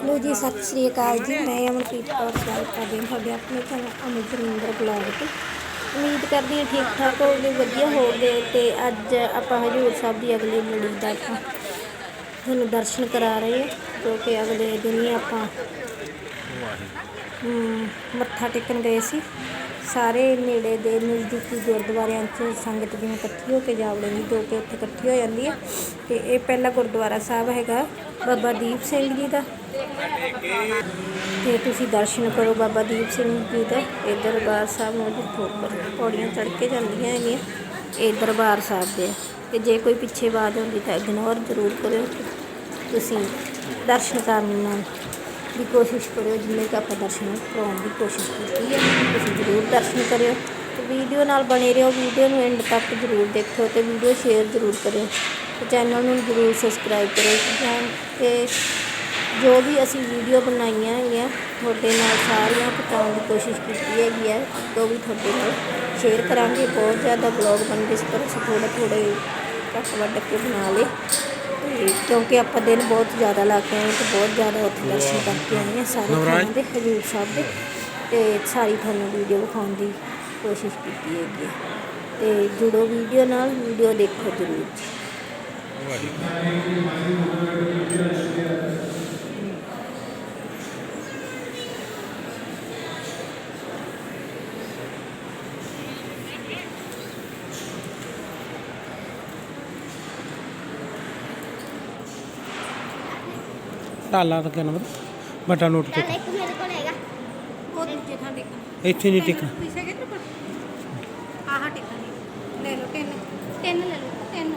Hello ਜੀ, ਸਤਿ ਸ਼੍ਰੀ ਅਕਾਲ ਜੀ। ਮੈਂ ਅਮਨਪ੍ਰੀਤ ਕੌਰ, ਸਵਾਗਤ ਕਰਦੀ ਹਾਂ ਤੁਹਾਡੇ ਆਪਣੇ ਚੈਨਲ ਅਮਨ ਜਰਮਿੰਦਰ ਬਲੌਗ ਤੇ। ਉਮੀਦ ਕਰਦੀ ਹਾਂ ਠੀਕ ਠਾਕ ਹੋਗੇ ਵਧੀਆ ਹੋਗੇ ਤੇ ਅੱਜ ਆਪਾਂ ਹਜੂਰ ਸਾਹਿਬ ਦੀ ਅਗਲੀ ਲੜੀ ਦਾ ਤੁਹਾਨੂੰ ਦਰਸ਼ਨ ਕਰਾ ਰਹੇ ਹਾਂ, ਜੋ ਕਿ ਅਗਲੇ ਦਿਨ ਹੀ ਆਪਾਂ ਮੱਥਾ ਟੇਕਣ ਗਏ ਸੀ। ਸਾਰੇ ਨੇੜੇ ਦੇ ਨਜ਼ਦੀਕੀ ਗੁਰਦੁਆਰਿਆਂ 'ਚ ਸੰਗਤ ਜਿਵੇਂ ਇਕੱਠੀ ਹੋ ਕੇ ਜਾ ਵੜੇਗੀ ਜੋ ਕਿ ਉੱਥੇ ਇਕੱਠੀ ਹੋ ਜਾਂਦੀ ਹੈ ਤੇ ਇਹ ਪਹਿਲਾ ਗੁਰਦੁਆਰਾ ਸਾਹਿਬ ਹੈਗਾ ਬਾਬਾ ਦੀਪ ਸਿੰਘ ਜੀ ਦਾ। ਤੇ ਤੁਸੀਂ ਦਰਸ਼ਨ ਕਰੋ ਬਾਬਾ ਦੀਪ ਸਿੰਘ ਜੀ ਦਾ। ਇਹ ਦਰਬਾਰ ਸਾਹਿਬ ਨੂੰ ਜਿੱਥੋਂ ਉੱਪਰ ਪੌੜੀਆਂ ਚੜ੍ਹ ਕੇ ਜਾਂਦੀਆਂ ਹੈਗੀਆਂ, ਇਹ ਦਰਬਾਰ ਸਾਹਿਬ ਦੇ ਆ। ਤੇ ਜੇ ਕੋਈ ਪਿੱਛੇ ਆਵਾਜ਼ ਆਉਂਦੀ ਤਾਂ ਇਗਨੋਰ ਜ਼ਰੂਰ ਕਰਿਓ ਤੁਸੀਂ ਦਰਸ਼ਨ ਕਰਨ ਦੀ ਕੋਸ਼ਿਸ਼ ਕਰਿਓ, ਜਿੰਨੇ ਕਿ ਆਪਾਂ ਦਰਸ਼ਨ ਕਰਾਉਣ ਦੀ ਕੋਸ਼ਿਸ਼ ਕੀਤੀ ਹੈ, ਤੁਸੀਂ ਜ਼ਰੂਰ ਦਰਸ਼ਨ ਕਰਿਓ। ਤੇ ਵੀਡੀਓ ਨਾਲ ਬਣੇ ਰਹੋ, ਵੀਡੀਓ ਨੂੰ ਐਂਡ ਤੱਕ ਜ਼ਰੂਰ ਦੇਖਿਓ ਤੇ ਵੀਡੀਓ ਸ਼ੇਅਰ ਜ਼ਰੂਰ ਕਰਿਓ। ਤੇ ਚੈਨਲ ਨੂੰ ਜ਼ਰੂਰ ਸਬਸਕ੍ਰਾਈਬ ਕਰਿਓ। ਜਾਂ- ਤੇ ਜੋ ਵੀ ਅਸੀਂ ਵੀਡੀਓ ਬਣਾਈਆਂ ਹੈਗੀਆਂ, ਤੁਹਾਡੇ ਨਾਲ ਸਾਰੀਆਂ ਪਹੁੰਚਾਉਣ ਦੀ ਕੋਸ਼ਿਸ਼ ਕੀਤੀ ਹੈਗੀ ਹੈ ਜੋ ਵੀ ਤੁਹਾਡੇ ਨਾਲ ਸ਼ੇਅਰ ਕਰਾਂਗੇ। ਬਹੁਤ ਜ਼ਿਆਦਾ ਬਲੌਗ ਬਣਦੇ ਇਸ ਪਰ ਅਸੀਂ ਥੋੜ੍ਹੇ ਥੋੜ੍ਹੇ ਘੱਟ ਵੱਢ ਕੇ ਬਣਾ ਲਏ। ਤੇ ਕਿਉਂਕਿ ਆਪਾਂ ਦਿਨ ਬਹੁਤ ਜ਼ਿਆਦਾ ਲਾ ਕੇ ਆਏ ਤੇ ਬਹੁਤ ਜ਼ਿਆਦਾ ਉੱਥੇ ਦਰਸ਼ਨ ਕਰਕੇ ਆਏ ਹਾਂ। ਸਾਰੇ ਥਾਵਾਂ ਦੇ ਹਜੂਰ ਸਾਹਿਬ ਦੇ। ਤੇ ਸਾਰੀ ਤੁਹਾਨੂੰ ਵੀਡੀਓ ਵਿਖਾਉਣ ਦੀ ਕੋਸ਼ਿਸ਼ ਕੀਤੀ ਹੈਗੀ ਤੇ ਜੁੜੋ ਵੀਡੀਓ ਨਾਲ ਵੀਡੀਓ ਦੇਖੋ ਜ਼ਰੂਰ। ਢਾਲਾ ਤਾਂ ਕਿੰਨਾ ਬਟਾ ਨੋਟ ਤੇ ਇੱਕ ਮੇਰੇ ਕੋਲ ਹੈਗਾ। ਉਹ ਦੂਜੇ ਥਾਂ ਦੇਖਣਾ ਇੱਥੇ ਨਹੀਂ ਟਿਕਣਾ। ਪੀਸੇ ਕਿੱਧਰ ਪਰ ਆਹ ਟਿਕਣੀ ਲੈ ਲਓ ਤਿੰਨ ਤਿੰਨ ਲੈ ਲਓ ਤਿੰਨ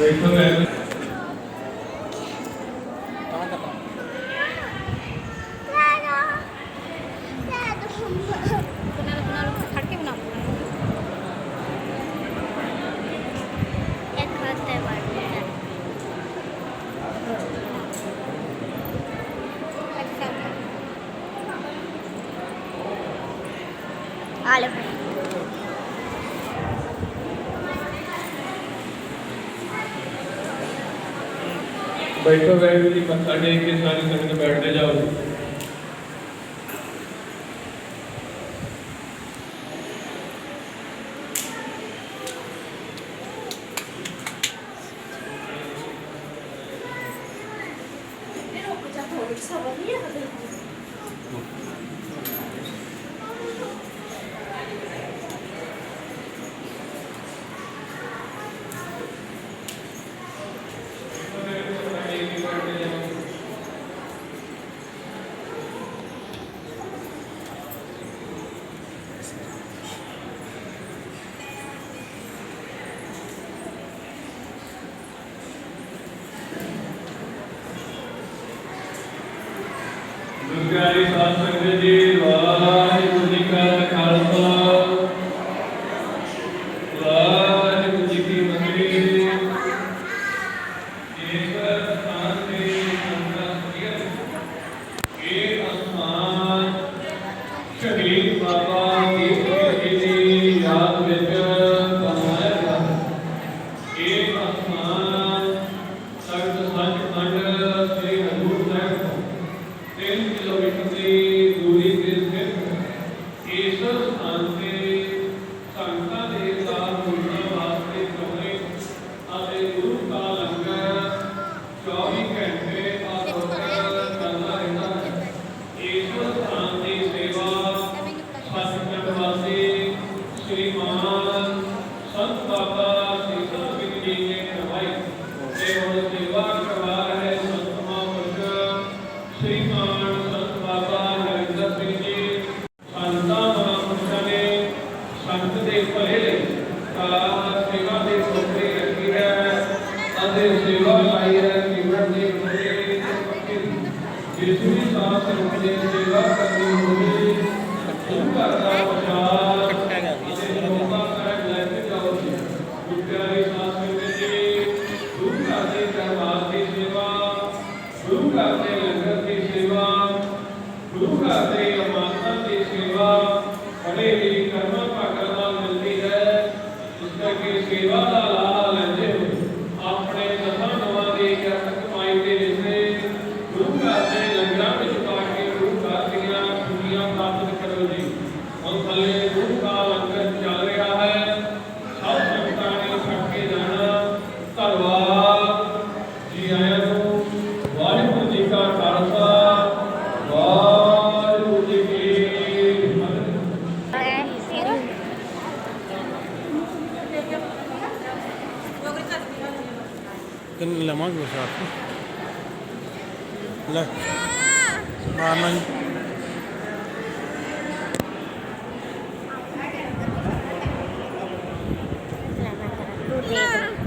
ਬੈਠੋ ਬੈਠੋ ਬਣਾ ਲਓ ਬਣਾ ਲਓ ਖੜ ਕੇ ਬਣਾ ਲਓ ਇੱਕ ਹੱਥੇ ਵੜਨਾ ਆ ਲੈ ਬੈਠੋ ਬੈਠੋ ਜੀ ਮੱਥਾ ਟੇਕ ਕੇ ਸਾਰੀ ਸੰਗਤ ਬੈਠਦੇ ਜਾਓ ਜੀ ਗੁਰਗਿਆਰੀ ਸਾਧ ਸੰਗਤ ਜੀ ਵਾਹਿਗੁਰੂ ਜੀ ਕਾ ਖਾਲਸਾ ਵਾਹਿਗੁਰੂ ਜੀ ਕੀ ਫਤਿਹ ਈਸ਼ਵਰ ਸਥਾਨ ਤੇ ਸੰਗਤ ਸ੍ਰੀ ਇਹ ਅਸਮਾਨ ਸ਼ਹੀਦ ਬਾਬਾ ਦੀਪ ਸਿੰਘ ਜੀ ਦੀ ਯਾਦ ਵਿੱਚ ਬਣਾਇਆ ਗਿਆ ਹੈ ਇਹ ਅਸਮਾਨ ਤਖਤ ਸੱਚਖੰਡ ਸ੍ਰੀ ਹਜ਼ੂਰ ਸਾਹਿਬ ਤੋਂ ਤਿੰਨ ਕਿਲੋਮੀਟਰ ਦੀ ਦੂਰੀ ਤੇ ਸਥਿਤ ਹੈ। ਇਸ ਸਥਾਨ ਤੇ ਸੰਗਤਾਂ ਦੇ ਸਾਥ ਜੁੜਨ ਵਾਸਤੇ ਕਮਰੇ ਅਤੇ ਗੁਰੂ ਦਾ ਲੰਗਰ 24 ਘੰਟੇ ਆਤੋਰ ਚੱਲਦਾ ਰਹਿੰਦਾ ਹੈ ਇਸ ਸਥਾਨ ਦੀ ਸੇਵਾ ਸਤਿਗੁਰ ਵਾਸੀ ਸ਼੍ਰੀਮਾਨ ਸੰਤ ਬਾਬਾ ਸੀਤਲ ਸਿੰਘ ਜੀ ਨੇ ਕਰਵਾਈ। ਤੇ ਹੁਣ ਸੇਵਾ ਕਰਵਾ ਰਹੇ ਸੰਤ ਮਹਾਂਪੁਰਖ ਸ਼੍ਰੀਮਾਨ ਸੰਤ ਬਾਬਾ ਨਰਿੰਦਰ ਸਿੰਘ ਜੀ ਸੰਤਾਂ ਮਹਾਂਪੁਰਸ਼ਾਂ ਨੇ ਸੰਤ ਦੇ ਭਲੇ ਲਈ ਕਾਰ ਸੇਵਾ ਦੇ ਟੋਕਰੇ ਰੱਖੀ ਹੈ ਅਤੇ ਸੇਵਾ ਲਾਈ ਹੈ ਸਿਮਰਨ ਦੇ ਟੋਕਰੇ ਜਿਸ ਵੀ ਸਾਥ ਸੰਗਤ ਦੀ ਸੇਵਾ ਕਰਨੀ ਹੋਵੇ ਉਹ ਘਰ ਦਾ ਪ੍ਰਚਾਰ ਅਤੇ ਬੜੇ ਹੀ ਕਰਮਾਂ ਭਾਗਾਂ ਨਾਲ ਮਿਲਦੀ ਹੈ ਇਸ ਕਰਕੇ ਸੇਵਾ ਦਾ ਲਾਹਾ ਲੈਂਦੇ ਹੋ ਆਪਣੇ ਦਸਾਂ ਨਵਾਂ ਦੀ ਕਿਰਤ ਕਮਾਈ ਦੇ ਵਿੱਚ ਗੁਰੂ ਘਰ ਦੇ ਲੰਗਰਾਂ ਵਿੱਚ ਪਾ ਕੇ ਗੁਰੂ ਘਰ ਦੀਆਂ ਖੁਸ਼ੀਆਂ ਪ੍ਰਾਪਤ ਕਰੋ ਜੀ ਹੁਣ ਥੱਲੇ ਗੁਰੂ ਦਾ ਲੰਗਰ ਚੱਲ ਰਿਹਾ ਹੈ ਸਭ ਸੰਗਤਾਂ ਨੇ ਛੱਡ ਕੇ ਜਾਣਾ ਧੰਨਵਾਦ ਜੀ ਆਇਆਂ ਨੂੰ ਵਾਹਿਗੁਰੂ ਜੀ ਕਾ ਖਾਲਸਾ ਵਾਹਿਗੁਰੂ ਜੀ ਕੀ ਫਤਿਹ ਕਿੰਨੇ ਲਵਾਂਗੇ ਉਸ ਰਾਤ ਲੈ ਮਾਰਨਾ ਨਹੀਂ ਤੂੰ ਦੇਖ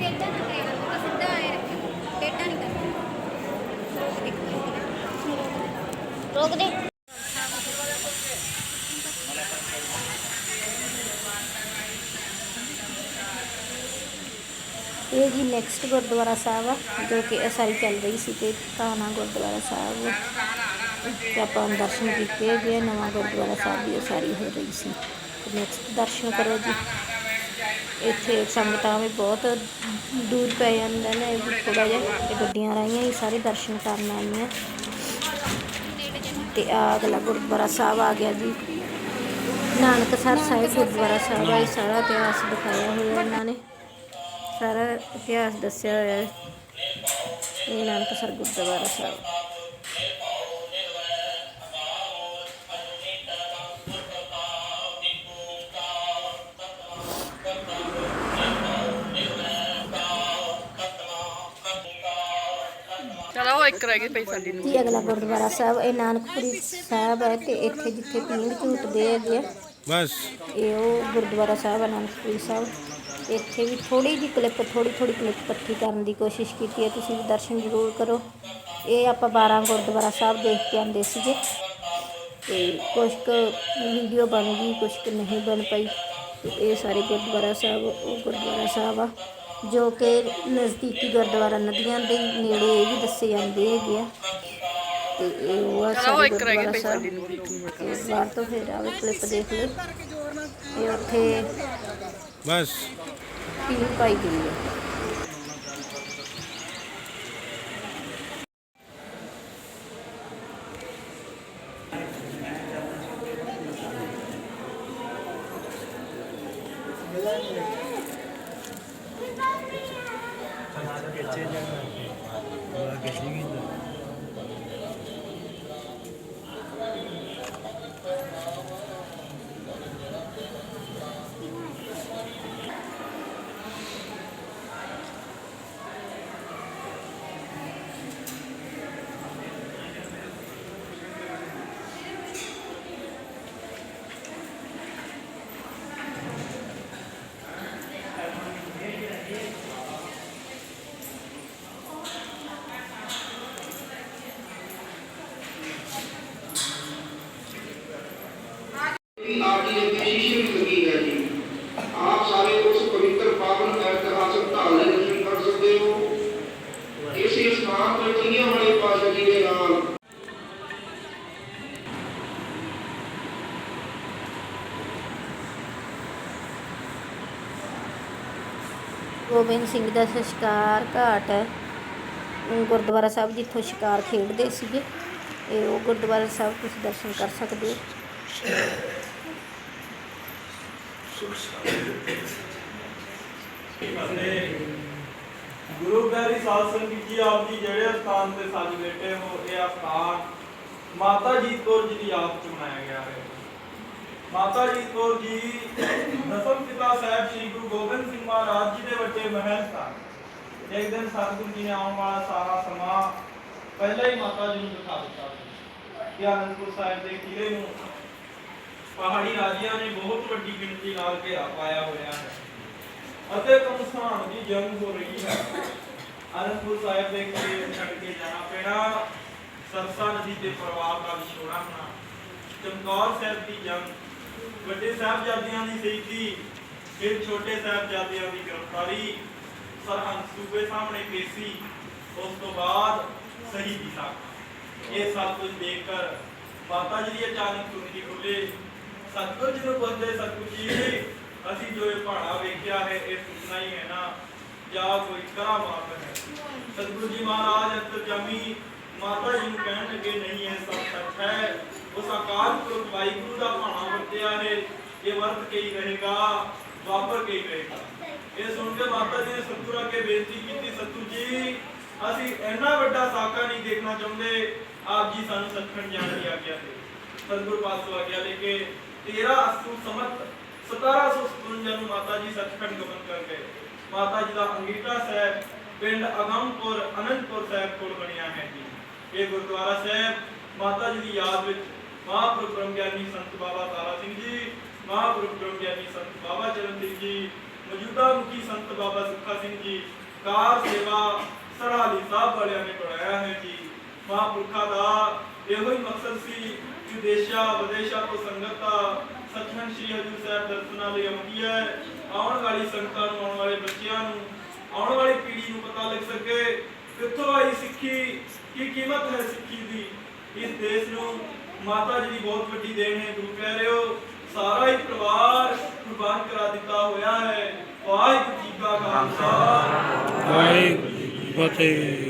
ਟੇਡਾ ਨਾ ਕਰਿਆ ਸਿੱਧਾ ਆਏ ਰੱਖਿਆ ਟੇਡਾ ਨਹੀਂ ਕਰਨਾ ਰੋਕ ਦੇ ਇਹ ਜੀ ਨੈਕਸਟ ਗੁਰਦੁਆਰਾ ਸਾਹਿਬ ਆ, ਜੋ ਕਿ ਅਸਾਰੀ ਚੱਲ ਰਹੀ ਸੀ ਤੇ ਕਾਨਾ ਗੁਰਦੁਆਰਾ ਸਾਹਿਬ। ਤੇ ਆਪਾਂ ਦਰਸ਼ਨ ਕੀਤੇ ਗਏ ਨਵਾਂ ਗੁਰਦੁਆਰਾ ਸਾਹਿਬ ਦੀ ਉਸਾਰੀ ਹੋ ਰਹੀ ਸੀ। ਨੈਕਸਟ ਦਰਸ਼ਨ ਕਰੋ ਜੀ। ਇੱਥੇ ਸੰਗਤਾਂ ਵੀ ਬਹੁਤ ਦੂਰ ਪੈ ਜਾਂਦਾ ਨੇ ਥੋੜਾ ਜਿਹਾ, ਤੇ ਗੱਡੀਆਂ ਰਾਈਆਂ ਹੀ, ਸਾਰੇ ਦਰਸ਼ਨ ਕਰਨ ਆਈਆਂ। ਤੇ ਆ ਅਗਲਾ ਗੁਰਦੁਆਰਾ ਸਾਹਿਬ ਆ ਗਿਆ ਜੀ। ਨਾਨਕਸਰ ਸਾਹਿਬ ਗੁਰਦੁਆਰਾ ਸਾਹਿਬ ਆ, ਇਹ ਸਾਰਾ ਇਤਿਹਾਸ ਦਿਖਾਇਆ ਹੋਇਆ ਇਹਨਾਂ ਨੇ। ਸਾਰਾ ਇਤਿਹਾਸ ਦੱਸਿਆ ਹੋਇਆ ਹੈ ਇਹ ਨਾਨਕਸਰ ਗੁਰਦੁਆਰਾ ਸਾਹਿਬ ਚਲੋ ਇੱਕ ਰਹਿ ਗਈ ਪਈ ਸਾਡੀ ਨੂੰ ਜੀ ਅਗਲਾ ਗੁਰਦੁਆਰਾ ਸਾਹਿਬ ਇਹ ਨਾਨਕਪੁਰੀ ਸਾਹਿਬ ਹੈ ਤੇ ਇੱਥੇ ਜਿੱਥੇ ਪੀਂਘ ਝੂਟਦੇ ਹੈਗੇ ਆ ਬਸ ਇਹ ਉਹ ਗੁਰਦੁਆਰਾ ਸਾਹਿਬ ਅਨੰਦਪੁਰੀ ਸਾਹਿਬ ਇੱਥੇ ਵੀ ਥੋੜੀ ਜਿਹੀ ਕਲਿੱਪ ਥੋੜੀ ਥੋੜੀ ਕਲਿੱਪ ਇਕੱਠੀ ਕਰਨ ਦੀ ਕੋਸ਼ਿਸ਼ ਕੀਤੀ ਹੈ। ਤੁਸੀਂ ਵੀ ਦਰਸ਼ਨ ਜ਼ਰੂਰ ਕਰੋ। ਇਹ ਆਪਾਂ 12 ਗੁਰਦੁਆਰਾ ਸਾਹਿਬ ਦੇਖ ਕੇ ਆਂਦੇ ਸੀਗੇ। ਤੇ ਕੁਛ ਕੁ ਵੀਡੀਓ ਬਣ ਗਈ ਕੁਛ ਕੁ ਨਹੀਂ ਬਣ ਪਈ। ਤੇ ਇਹ ਸਾਰੇ ਗੁਰਦੁਆਰਾ ਸਾਹਿਬ ਉਹ ਗੁਰਦੁਆਰਾ ਸਾਹਿਬ ਆ ਜੋ ਕਿ ਨਜ਼ਦੀਕੀ ਗੁਰਦੁਆਰਾ ਨਦੀਆਂ ਦੇ ਨੇੜੇ ਇਹ ਵੀ ਦੱਸੇ ਜਾਂਦੇ ਹੈਗੇ ਆ। ਤੇ ਇਹ ਉਹ ਆ ਚਲੋ ਸਾਰੇ ਇੱਕ ਰਹਿ ਗਈ ਗੁਰਦੁਆਰਾ ਪਈ ਸਾਹਿਬ। ਸਾਡੀ ਨੂੰ ਇਸ ਵਾਰ ਤੋਂ ਫਿਰ ਆਵੇ ਕਲਿੱਪ ਦੇਖ ਲਓ। ਇਹ ਉੱਥੇ ਬਸ। ਪੀਲ ਪਾਈ ਗਈ ਹੈ ਵੀ ਆਪ ਜੀ ਦੇ ਸ਼ੀਸ਼ੇ ਵੀ ਲੱਗੀ ਹੈ ਜੀ। ਆਪ ਸਾਰੇ ਉਸ ਪਵਿੱਤਰ ਪਾਵਨ ਇਤਿਹਾਸਕ ਢਾਲ ਦੇ ਦਰਸ਼ਨ ਕਰ ਸਕਦੇ ਹੋ। ਇਸੇ ਸਥਾਨ ਤੋਂ ਚੀਆਂ ਵਾਲੇ ਪਾਸ਼ਾ ਜੀ ਦੇ ਨਾਲ। ਗੋਬਿੰਦ ਸਿੰਘ ਦਾ ਸ਼ਿਕਾਰ ਘਾਟ ਗੁਰਦੁਆਰਾ ਸਾਹਿਬ ਜਿੱਥੋਂ ਸ਼ਿਕਾਰ ਖੇਡਦੇ ਸੀਗੇ ਇਹ ਉਹ ਗੁਰਦੁਆਰਾ ਸਾਹਿਬ ਤੁਸੀਂ ਦਰਸ਼ਨ ਕਰ ਸਕਦੇ ਹੋ। ਗੁਰੂ ਪਿਆਰੀ ਸਾਧ ਸੰਗਤ ਜੀ ਆਪ ਜੀ ਜਿਹੜੇ ਸਥਾਨ ਤੇ ਸੱਜ ਬੈਠੇ ਹੋ, ਇਹ ਸਥਾਨ ਮਾਤਾ ਜੀਤ ਕੌਰ ਜੀ ਦੀ ਯਾਦ ਚ ਮਨਾਇਆ ਗਿਆ ਹੈ। ਮਾਤਾ ਜੀਤ ਕੌਰ ਜੀ ਦਸਮ ਪਿਤਾ ਸਾਹਿਬ ਸ੍ਰੀ ਗੁਰੂ ਗੋਬਿੰਦ ਸਿੰਘ ਮਹਾਰਾਜ ਜੀ ਦੇ ਵੱਡੇ ਮਹਿਲ ਸਨ ਇੱਕ ਦਿਨ ਸਤਿਗੁਰੂ ਜੀ ਨੇ ਆਉਣ ਵਾਲਾ ਸਾਰਾ ਸਮਾਂ ਪਹਿਲਾਂ ਹੀ ਮਾਤਾ ਜੀ ਨੂੰ ਦਿਖਾ ਦਿੱਤਾ ਸੀ ਕਿ ਆਨੰਦਪੁਰ ਸਾਹਿਬ ਦੇ ਕਿਲੇ ਨੂੰ ਪਹਾੜੀ ਰਾਜਿਆਂ ਨੇ ਬਹੁਤ ਵੱਡੀ ਗਿਣਤੀ ਨਾਲ ਘੇਰਾ ਪਾਇਆ ਹੋਇਆ ਹੈ। ਅਤੇ ਕਮਸਾਨ ਦੀ ਜੰਗ ਹੋ ਰਹੀ ਹੈ। ਅਨੰਦਪੁਰ ਸਾਹਿਬ ਦੇ ਕਿਲੇ ਛੱਡ ਕੇ ਜਾਣਾ ਪੈਣਾ, ਸਰਸਾ ਨਦੀ ਦੇ ਪ੍ਰਵਾਹ ਦਾ ਵਿਛੋੜਾ ਹੋਣਾ, ਚਮਕੌਰ ਸਾਹਿਬ ਦੀ ਜੰਗ, ਵੱਡੇ ਸਾਹਿਬਜ਼ਾਦਿਆਂ ਦੀ ਸ਼ਹੀਦੀ ਫਿਰ ਛੋਟੇ ਸਾਹਿਬਜ਼ਾਦਿਆਂ ਦੀ ਗ੍ਰਿਫਤਾਰੀ, ਸਰਹੰਦ ਸੂਬੇ ਸਾਹਮਣੇ ਪੇਸੀ, ਉਸ ਤੋਂ ਬਾਅਦ ਸ਼ਹੀਦੀ ਸਾਕ ਇਹ ਸਭ ਕੁਝ ਦੇਖ ਕਰ ਮਾਤਾ ਜੀ ਦੀ ਅਚਾਨਕ ਸੁਣਦੀ ਖੁੱਲੇ। ਸਤਿਗੁਰ ਜੀ ਨੂੰ ਪੁੱਛਦੇ ਸਤਿਗੁਰ ਜੀ, ਅਸੀਂ ਜੋ ਇਹ ਪਹਾੜਾ ਵੇਖਿਆ ਹੈ, ਇਹ ਸੁਪਨਾ ਹੀ ਹੈ ਨਾ, ਜਾਂ ਕੋਈ ਕਰਾਮਾਤ ਹੈ। ਸਤਿਗੁਰੂ ਜੀ ਮਹਾਰਾਜ ਅੰਤਰਜਾਮੀ ਮਾਤਾ ਜੀ ਨੂੰ ਕਹਿਣ ਲੱਗੇ, ਨਹੀਂ, ਇਹ ਸਭ ਸੱਚ ਹੈ। ਉਸ ਅਕਾਲ ਪੁਰਖ ਵਾਹਿਗੁਰੂ ਦਾ ਭਾਣਾ ਵਰਤਿਆ ਹੈ। ਇਹ ਵਰਤ ਕੇ ਹੀ ਰਹੇਗਾ, ਵਾਪਰ ਕੇ ਹੀ ਰਹੇਗਾ। ਇਹ ਸੁਣ ਕੇ ਮਾਤਾ ਜੀ ਨੇ ਸਤਿਗੁਰੂ ਅੱਗੇ ਬੇਨਤੀ ਕੀਤੀ, ਸਤਿਗੁਰੂ ਜੀ, ਅਸੀਂ ਇੰਨਾ ਵੱਡਾ ਸਾਕਾ ਨਹੀਂ ਦੇਖਣਾ ਚਾਹੁੰਦੇ। ਆਪ ਜੀ ਸਾਨੂੰ ਸੱਚਖੰਡ ਜਾਣ ਦੀ ਆਗਿਆ ਦੇ ਸਤਿਗੁਰ ਪਾਸੋਂ ਆਗਿਆ ਲੈ ਕੇ 13 ਅਸੂ ਸਮਤ 1757 ਨੂੰ ਮਾਤਾ ਜੀ ਸੱਚਖੰਡ ਗਮਨ ਕਰ ਗਏ। ਮਾਤਾ ਜੀ ਦਾ ਅੰਗੀਠਾ ਸਾਹਿਬ ਪਿੰਡ ਅਗੰਮਪੁਰ, ਅਨੰਦਪੁਰ ਸਾਹਿਬ ਕੋਲ ਬਣਿਆ ਹੈ ਜੀ। ਇਹ ਗੁਰਦੁਆਰਾ ਸਾਹਿਬ ਮਾਤਾ ਜੀ ਦੀ ਯਾਦ ਵਿੱਚ ਮਹਾਂਪੁਰਖ ਬ੍ਰਹਮ ਸੰਤ ਬਾਬਾ ਤਾਰਾ ਸਿੰਘ ਜੀ ਮਹਾਂਪੁਰਖ ਬ੍ਰਹਮ ਸੰਤ ਬਾਬਾ ਚਰਨ ਸਿੰਘ ਜੀ, ਮੌਜੂਦਾ ਮੁਖੀ ਸੰਤ ਬਾਬਾ ਸੁੱਖਾ ਸਿੰਘ ਜੀ, ਕਾਰ ਸੇਵਾ ਸਰਹਾਲੀ ਸਾਹਿਬ ਵਾਲਿਆਂ ਨੇ ਬਣਾਇਆ ਹੈ ਜੀ। ਮਹਾਂਪੁਰਖਾਂ ਦਾ ਇਹੋ ਹੀ ਮਕਸਦ ਸੀ ਕਿ ਵਿਦੇਸ਼ਾਂ ਤੋਂ ਸੰਗਤਾਂ ਸੱਚਖੰਡ ਸ੍ਰੀ ਹਜੂਰ ਸਾਹਿਬ ਦਰਸ਼ਨਾਂ ਲਈ ਆਉਂਦੀ ਹੈ। ਆਉਣ ਵਾਲੀ ਸੰਗਤਾਂ ਨੂੰ, ਆਉਣ ਵਾਲੇ ਬੱਚਿਆਂ ਨੂੰ, ਆਉਣ ਵਾਲੀ ਪੀੜ੍ਹੀ ਨੂੰ ਪਤਾ ਲੱਗ ਸਕੇ ਕਿੱਥੋਂ ਆਈ ਸਿੱਖੀ, ਕੀ ਕੀਮਤ ਹੈ ਸਿੱਖੀ ਦੀ। ਇਸ ਦੇਸ਼ ਨੂੰ ਮਾਤਾ ਜੀ ਦੀ ਬਹੁਤ ਵੱਡੀ ਦੇਣ ਹੈ, ਗੁਰੂ ਪਿਆਰਿਓ ਸਾਰਾ ਹੀ ਪਰਿਵਾਰ ਕੁਰਬਾਨ ਕਰਾ ਦਿੱਤਾ ਹੋਇਆ ਹੈ। ਵਾਹਿਗੁਰੂ ਜੀ ਕਾ ਖਾਲਸਾ। ਵਾਹਿਗੁਰੂ ਜੀ ਕੀ ਫਤਿਹ।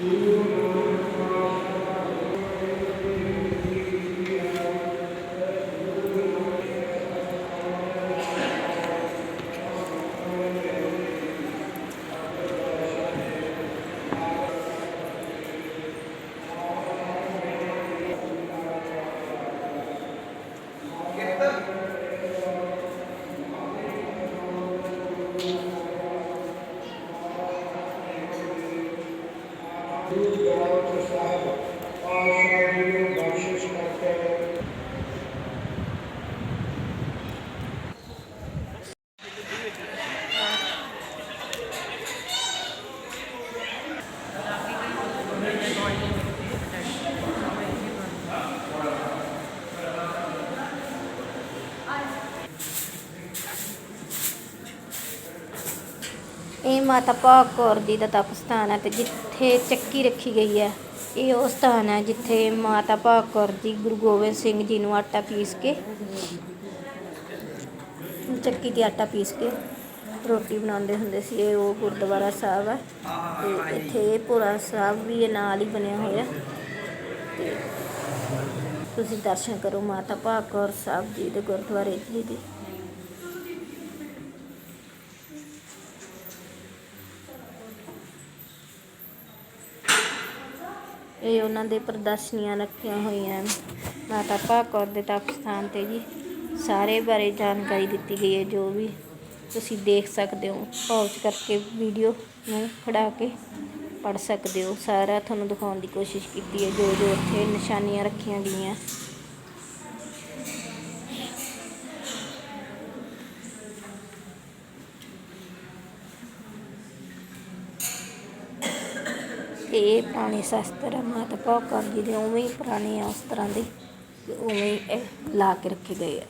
Amen. दूध गाँव के साथ पाँच साल बारिश करते हैं ਮਾਤਾ ਭਾਗ ਕੌਰ ਜੀ ਦਾ ਤਪ ਸਥਾਨ ਹੈ ਤੇ ਜਿੱਥੇ ਚੱਕੀ ਰੱਖੀ ਗਈ ਹੈ, ਇਹ ਉਹ ਸਥਾਨ ਹੈ ਜਿੱਥੇ ਮਾਤਾ ਭਾਗ ਕੌਰ ਜੀ ਗੁਰੂ ਗੋਬਿੰਦ ਸਿੰਘ ਜੀ ਨੂੰ ਆਟਾ ਪੀਸ ਕੇ, ਚੱਕੀ ਤੇ ਆਟਾ ਪੀਸ ਕੇ ਰੋਟੀ ਬਣਾਉਂਦੇ ਹੁੰਦੇ ਸੀ, ਇਹ ਉਹ ਗੁਰਦੁਆਰਾ ਸਾਹਿਬ ਹੈ ਤੇ ਇੱਥੇ ਇਹ ਭੋਰਾ ਸਾਹਿਬ ਵੀ ਇਹ ਨਾਲ ਹੀ ਬਣਿਆ ਹੋਇਆ ਤੇ ਤੁਸੀਂ ਦਰਸ਼ਨ ਕਰੋ ਮਾਤਾ ਭਾਗ ਕੌਰ ਸਾਹਿਬ ਜੀ ਦੇ ਗੁਰਦੁਆਰੇ ਜੀ ਦੇ। ਇਹ ਉਹਨਾਂ ਦੇ ਪ੍ਰਦਰਸ਼ਨੀਆਂ ਰੱਖੀਆਂ ਹੋਈਆਂ ਹਨ। ਮਾਤਾ ਭਾਗੌਰ ਦੇ ਤਪ ਸਥਾਨ ਤੇ ਜੀ ਸਾਰੇ ਬਾਰੇ ਜਾਣਕਾਰੀ ਦਿੱਤੀ ਗਈ ਹੈ, ਜੋ ਵੀ ਤੁਸੀਂ ਦੇਖ ਸਕਦੇ ਹੋ। ਪੌਜ਼ ਕਰਕੇ ਵੀਡੀਓ ਨੂੰ ਖੜਾ ਕੇ ਪੜ ਸਕਦੇ ਹੋ। ਸਾਰਾ ਤੁਹਾਨੂੰ ਦਿਖਾਉਣ ਦੀ ਕੋਸ਼ਿਸ਼ ਕੀਤੀ ਹੈ ਜੋ ਜੋ ਉੱਥੇ ਨਿਸ਼ਾਨੀਆਂ ਰੱਖੀਆਂ ਗਈਆਂ। ਤੇ ਇਹ ਪੁਰਾਣੇ ਸ਼ਸਤਰ ਆ ਮਾਤਾ ਭਾਗੌਰ ਜੀ ਦੇ ਉਵੇਂ ਹੀ ਪੁਰਾਣੇ ਆ ਉਸ ਤਰ੍ਹਾਂ ਦੇ ਉਵੇਂ ਹੀ ਇਹ ਲਾ ਕੇ ਰੱਖੇ ਗਏ ਆ।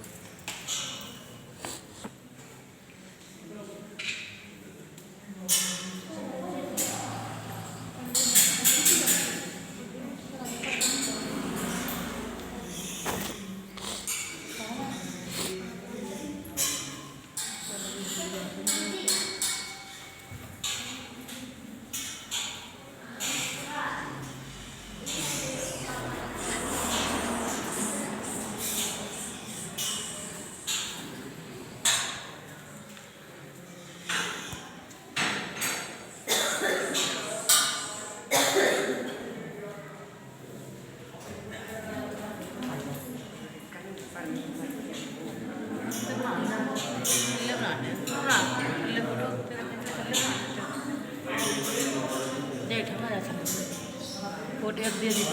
ভোট দিয়ে দিত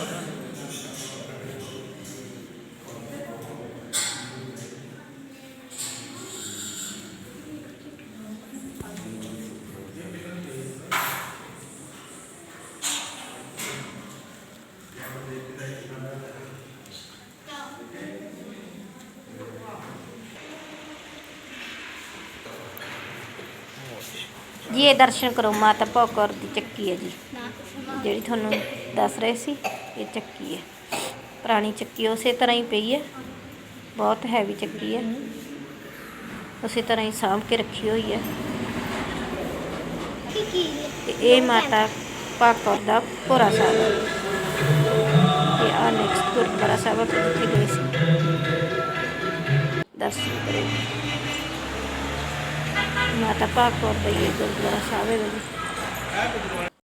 ਜੀ ਇਹ ਦਰਸ਼ਨ ਕਰੋ, ਮਾਤਾ ਭੌਕਰ ਦੀ ਚੱਕੀ ਹੈ ਜੀ। ਜਿਹੜੀ ਤੁਹਾਨੂੰ ਦੱਸ ਰਹੇ ਸੀ, ਇਹ ਚੱਕੀ ਹੈ। ਪੁਰਾਣੀ ਚੱਕੀ ਉਸੇ ਤਰ੍ਹਾਂ ਹੀ ਪਈ ਹੈ। ਬਹੁਤ ਹੈਵੀ ਚੱਕੀ ਹੈ। ਉਸੇ ਤਰ੍ਹਾਂ ਹੀ ਸਾਂਭ ਕੇ ਰੱਖੀ ਹੋਈ ਹੈ। ਇਹ ਮਾਤਾ ਭਾਕਰ ਦਾ ਭੋਰਾ ਸਾਹਿਬ ਹੈ। ਤੇ ਆ ਨੈਕਸਟ ਗੁਰਦੁਆਰਾ ਸਾਹਿਬ ਹੈ ਜਿੱਥੇ ਗਏ ਸੀ। ਦਰਸ਼ਨ ਕਰੋ ਮਾਤਾ ਭਾਕਰ ਦਾ ਇਹ ਗੁਰਦੁਆਰਾ ਸਾਹਿਬ ਹੈ ਜੀ।